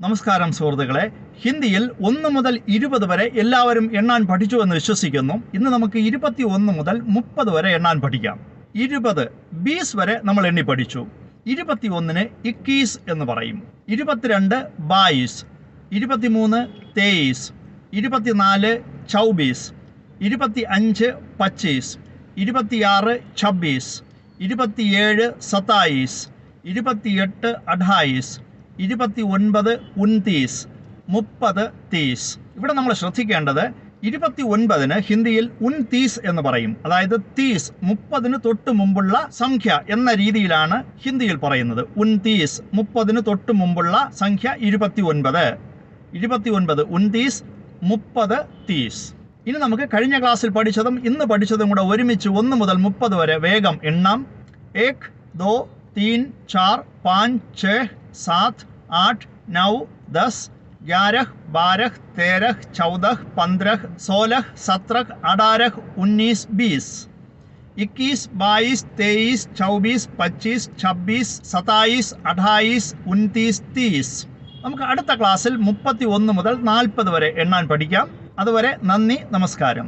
നമസ്കാരം സുഹൃത്തുക്കളെ. ഹിന്ദിയിൽ ഒന്ന് മുതൽ ഇരുപത് വരെ എല്ലാവരും എണ്ണാൻ പഠിച്ചു എന്ന് വിശ്വസിക്കുന്നു. ഇന്ന് നമുക്ക് ഇരുപത്തി ഒന്ന് മുതൽ മുപ്പത് വരെ എണ്ണാൻ പഠിക്കാം. ഇരുപത് ബീസ് വരെ നമ്മൾ എണ്ണി പഠിച്ചു. ഇരുപത്തി ഒന്നിന് ഇക്കീസ് എന്ന് പറയും. ഇരുപത്തിരണ്ട് ബായിസ് ഇരുപത്തിമൂന്ന് തേയിസ്. ഇരുപത്തിനാല് ചൗബീസ്. ഇരുപത്തി അഞ്ച് പച്ചീസ്. ഇരുപത്തിയാറ് ഛബ്ബീസ്. ഇരുപത്തിയേഴ് സത്തായിസ്. ഇരുപത്തിയെട്ട് അഡായിസ് ഇരുപത്തി ഒൻപത് ഉൻതീസ് മുപ്പത് തീസ്. ഇവിടെ നമ്മൾ ശ്രദ്ധിക്കേണ്ടത് ഇരുപത്തി ഒൻപതിന് ഹിന്ദിയിൽ ഉൻ തീസ് എന്ന് പറയും. അതായത് തീസ് മുപ്പതിന് തൊട്ട് മുമ്പുള്ള സംഖ്യ എന്ന രീതിയിലാണ് ഹിന്ദിയിൽ പറയുന്നത്. ഉൻ തീസ് മുപ്പതിന് തൊട്ട് മുമ്പുള്ള സംഖ്യ ഇരുപത്തി ഒൻപത് ഇരുപത്തി ഒൻപത് ഉൻ തീസ് മുപ്പത് തീസ്. ഇനി നമുക്ക് കഴിഞ്ഞ ക്ലാസ്സിൽ പഠിച്ചതും ഇന്ന് പഠിച്ചതും കൂടെ ഒരുമിച്ച് ഒന്ന് മുതൽ മുപ്പത് വരെ വേഗം എണ്ണാം. ഏക് ദോ തീൻ ചാർ പാഞ്ച് ഛേ സാത് आठ नौ दस ग्यारह बारह तेरह चौदह पंद्रह सोलह सत्रह अठारह उन्नीस बीस इक्कीस बाईस तेईस चौबीस पच्चीस छब्बीस सताईस अट्ठाईस उनतीस तीस നമുക്ക് അടുത്ത ക്ലാസ്സിൽ മുപ്പത്തി ഒന്ന് മുതൽ നാൽപ്പത് വരെ എണ്ണാൻ പഠിക്കാം അതുവരെ നന്ദി നമസ്കാരം